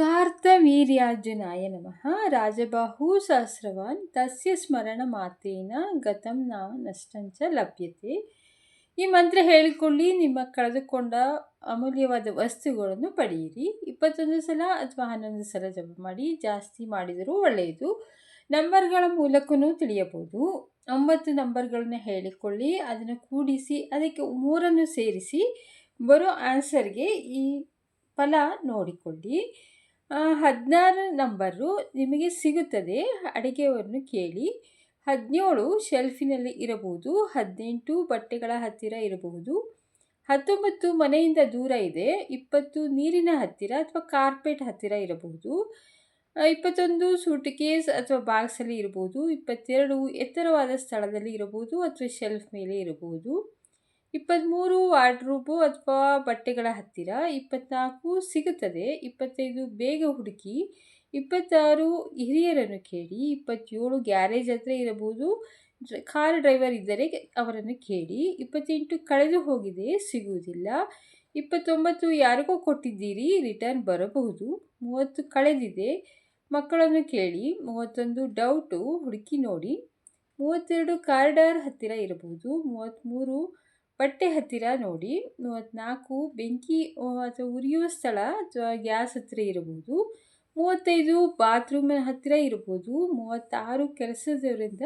ಕಾರ್ತವೀರ್ಯಾರ್ಜುನಾಯ ನಮಃ. ರಾಜಬಾಹು ಸಹಸ್ರವಾನ್, ತಸ್ಯ ಸ್ಮರಣ ಮಾತೇನ, ಗತಂ ನಾವು ನಷ್ಟಂಚ ಲಭ್ಯತೆ. ಈ ಮಂತ್ರ ಹೇಳಿಕೊಳ್ಳಿ, ನಿಮ್ಮ ಕಳೆದುಕೊಂಡ ಅಮೂಲ್ಯವಾದ ವಸ್ತುಗಳನ್ನು ಪಡೆಯಿರಿ. ಇಪ್ಪತ್ತೊಂದು ಸಲ ಅಥವಾ ಹನ್ನೊಂದು ಸಲ ಜಪ ಮಾಡಿ, ಜಾಸ್ತಿ ಮಾಡಿದರೂ ಒಳ್ಳೆಯದು. ನಂಬರ್ಗಳ ಮೂಲಕವೂ ತಿಳಿಯಬಹುದು. ಒಂಬತ್ತು ನಂಬರ್ಗಳನ್ನು ಹೇಳಿಕೊಳ್ಳಿ, ಅದನ್ನು ಕೂಡಿಸಿ, ಅದಕ್ಕೆ ಮೂರನ್ನು ಸೇರಿಸಿ, ಬರೋ ಆನ್ಸರ್ಗೆ ಈ ಫಲ ನೋಡಿಕೊಳ್ಳಿ. ಹದಿನಾರು ನಂಬರು ನಿಮಗೆ ಸಿಗುತ್ತದೆ. ಅಡುಗೆಯವರನ್ನು ಕೇಳಿ. ಹದಿನೇಳು ಶೆಲ್ಫಿನಲ್ಲಿ ಇರಬಹುದು. ಹದಿನೆಂಟು ಬಟ್ಟೆಗಳ ಹತ್ತಿರ ಇರಬಹುದು. ಹತ್ತೊಂಬತ್ತು ಮನೆಯಿಂದ ದೂರ ಇದೆ. ಇಪ್ಪತ್ತು ನೀರಿನ ಹತ್ತಿರ ಅಥವಾ ಕಾರ್ಪೆಟ್ ಹತ್ತಿರ ಇರಬಹುದು. ಇಪ್ಪತ್ತೊಂದು ಸೂಟ್ಕೇಸ್ ಅಥವಾ ಬಾಕ್ಸಲ್ಲಿ ಇರಬಹುದು. ಇಪ್ಪತ್ತೆರಡು ಎತ್ತರವಾದ ಸ್ಥಳದಲ್ಲಿ ಇರಬಹುದು ಅಥವಾ ಶೆಲ್ಫ್ ಮೇಲೆ ಇರಬಹುದು. ಇಪ್ಪತ್ತ್ಮೂರು ವಾರ್ಡ್ರೂಬು ಅಥವಾ ಬಟ್ಟೆಗಳ ಹತ್ತಿರ ಇಪ್ಪತ್ತ್ನಾಲ್ಕು ಸಿಗುತ್ತದೆ. ಇಪ್ಪತ್ತೈದು ಬೇಗ ಹುಡುಕಿ, ಇಪ್ಪತ್ತಾರು ಹಿರಿಯರನ್ನು ಕೇಳಿ, ಇಪ್ಪತ್ತೇಳು ಗ್ಯಾರೇಜ್ ಹತ್ರ ಇರಬಹುದು ಕಾರ್ ಡ್ರೈವರ್ ಇದ್ದರೆ ಅವರನ್ನು ಕೇಳಿ, ಇಪ್ಪತ್ತೆಂಟು ಕಳೆದು ಹೋಗಿದೆ, ಸಿಗುವುದಿಲ್ಲ, ಇಪ್ಪತ್ತೊಂಬತ್ತು ಯಾರಿಗೋ ಕೊಟ್ಟಿದ್ದೀರಿ, ರಿಟರ್ನ್ ಬರಬಹುದು, ಮೂವತ್ತು ಕಳೆದಿದೆ, ಮಕ್ಕಳನ್ನು ಕೇಳಿ, ಮೂವತ್ತೊಂದು ಡೌಟು ಹುಡುಕಿ ನೋಡಿ, ಮೂವತ್ತೆರಡು ಕಾರಿಡಾರ್ ಹತ್ತಿರ ಇರಬಹುದು, ಮೂವತ್ತ್ಮೂರು ಬಟ್ಟೆ ಹತ್ತಿರ ನೋಡಿ. ಮೂವತ್ತ್ನಾಲ್ಕು ಬೆಂಕಿ ಅಥವಾ ಉರಿಯುವ ಸ್ಥಳ ಅಥವಾ ಗ್ಯಾಸ್ ಹತ್ತಿರ ಇರಬಹುದು. ಮೂವತ್ತೈದು ಬಾತ್ರೂಮಿನ ಹತ್ತಿರ ಇರಬಹುದು. ಮೂವತ್ತಾರು ಕೆಲಸದವರಿಂದ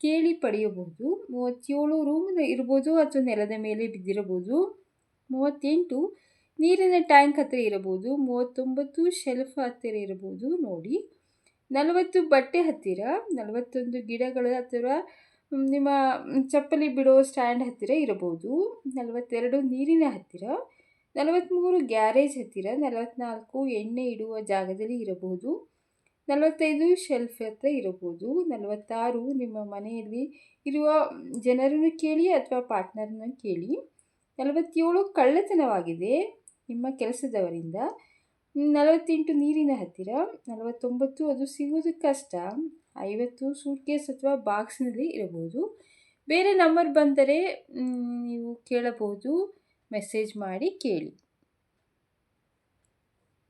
ಕೇಳಿ ಪಡೆಯಬಹುದು. ಮೂವತ್ತೇಳು ರೂಮಿನ ಇರ್ಬೋದು ಅಥವಾ ನೆಲದ ಮೇಲೆ ಬಿದ್ದಿರಬಹುದು. ಮೂವತ್ತೆಂಟು ನೀರಿನ ಟ್ಯಾಂಕ್ ಹತ್ತಿರ ಇರಬಹುದು. ಮೂವತ್ತೊಂಬತ್ತು ಶೆಲ್ಫ್ ಹತ್ತಿರ ಇರಬಹುದು. ನೋಡಿ. ನಲವತ್ತು ಬಟ್ಟೆ ಹತ್ತಿರ, ನಲವತ್ತೊಂದು ಗಿಡಗಳ ಅಥವಾ ನಿಮ್ಮ ಚಪ್ಪಲಿ ಬಿಡೋ ಸ್ಟ್ಯಾಂಡ್ ಹತ್ತಿರ ಇರಬಹುದು. ನಲವತ್ತೆರಡು ನೀರಿನ ಹತ್ತಿರ ನಲವತ್ತ್ಮೂರು ಗ್ಯಾರೇಜ್ ಹತ್ತಿರ ನಲವತ್ತ್ನಾಲ್ಕು ಎಣ್ಣೆ ಇಡುವ ಜಾಗದಲ್ಲಿ ಇರಬಹುದು. ನಲವತ್ತೈದು ಶೆಲ್ಫ್ ಹತ್ರ ಇರಬಹುದು. ನಲವತ್ತಾರು ನಿಮ್ಮ ಮನೆಯಲ್ಲಿ ಇರುವ ಜನರನ್ನು ಕೇಳಿ ಅಥವಾ ಪಾರ್ಟ್ನರನ್ನು ಕೇಳಿ. ನಲವತ್ತೇಳು ಕಳ್ಳತನವಾಗಿದೆ ನಿಮ್ಮ ಕೆಲಸದವರಿಂದ. ನಲವತ್ತೆಂಟು ನೀರಿನ ಹತ್ತಿರ, ನಲವತ್ತೊಂಬತ್ತು ಅದು ಸಿಗುವುದು ಕಷ್ಟ. ಐವತ್ತು ಸೂಟ್ಕೇಸ್ ಅಥವಾ ಬಾಕ್ಸ್ನಲ್ಲಿ ಇರಬಹುದು. ಬೇರೆ ನಂಬರ್ ಬಂದರೆ ನೀವು ಕೇಳಬಹುದು. ಮೆಸೇಜ್ ಮಾಡಿ ಕೇಳಿ.